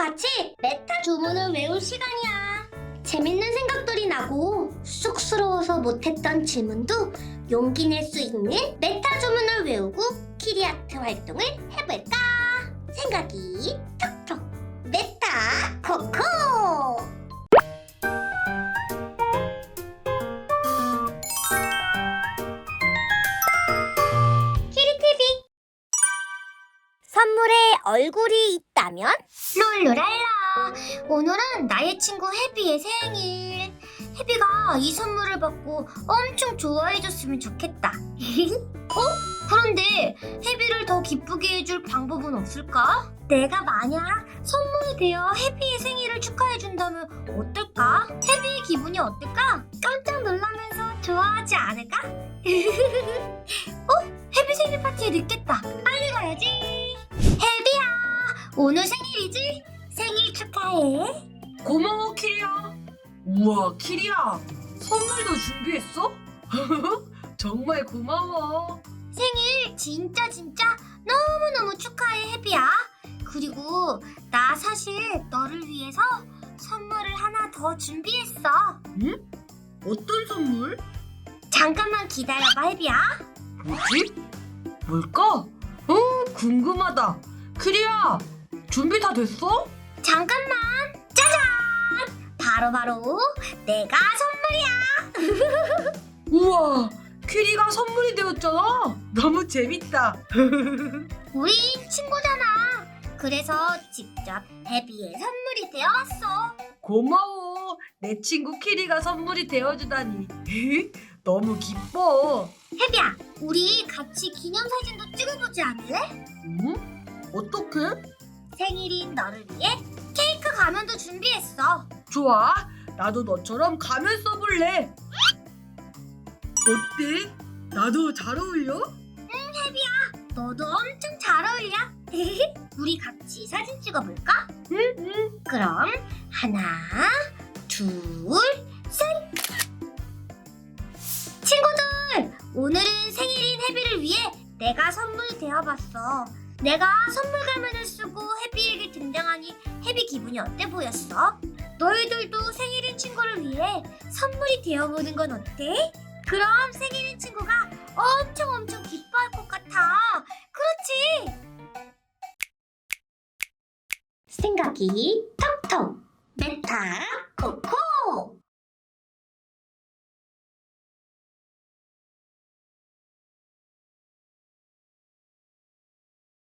같이 메타 주문을 외울 시간이야. 재밌는 생각들이 나고 쑥스러워서 못했던 질문도 용기 낼 수 있는 메타 주문을 외우고 키리아트 활동을 해볼까? 생각이 톡톡 메타 코코 선물에 얼굴이 있다면? 룰루랄라 오늘은 나의 친구 해비의 생일 해비가 이 선물을 받고 엄청 좋아해줬으면 좋겠다 어? 그런데 해비를 더 기쁘게 해줄 방법은 없을까? 내가 만약 선물이 되어 해비의 생일을 축하해준다면 어떨까? 해비의 기분이 어떨까? 깜짝 놀라면서 좋아하지 않을까? 어? 해비 생일 파티에 늦겠다 빨리 가야지 오늘 생일이지? 생일 축하해 고마워 키리야. 우와 키리야 선물도 준비했어? 정말 고마워. 생일 진짜 진짜 너무너무 축하해 해비야 그리고 나 사실 너를 위해서 선물을 하나 더 준비했어 응? 어떤 선물? 잠깐만 기다려봐 해비야 뭐지? 뭘까? 어 궁금하다. 키리야 준비 다 됐어? 잠깐만 짜잔 바로바로 내가 선물이야 우와 키리가 선물이 되었잖아. 너무 재밌다. 우리 친구잖아 그래서 직접 해비의 선물이 되어왔어 고마워. 내 친구 키리가 선물이 되어주다니. 너무 기뻐. 해비야 우리 같이 기념사진도 찍어보지 않을래? 응? 어떻게? 생일인 너를 위해 케이크 가면도 준비했어. 좋아. 나도 너처럼 가면 써볼래. 어때? 나도 잘 어울려? 너도 엄청 잘 어울려. 우리 같이 사진 찍어볼까? 응, 응. 그럼 하나, 둘, 셋. 친구들, 오늘은 생일인 해비를 위해 내가 선물 되어봤어. 내가 선물 가면을 쓰고 해비에게 등장하니 해비 기분이 어때 보였어? 너희들도 생일인 친구를 위해 선물이 되어보는 건 어때? 그럼 생일인 친구가 엄청 엄청 기뻐할 것 같아. 그렇지? 생각이 톡톡 메타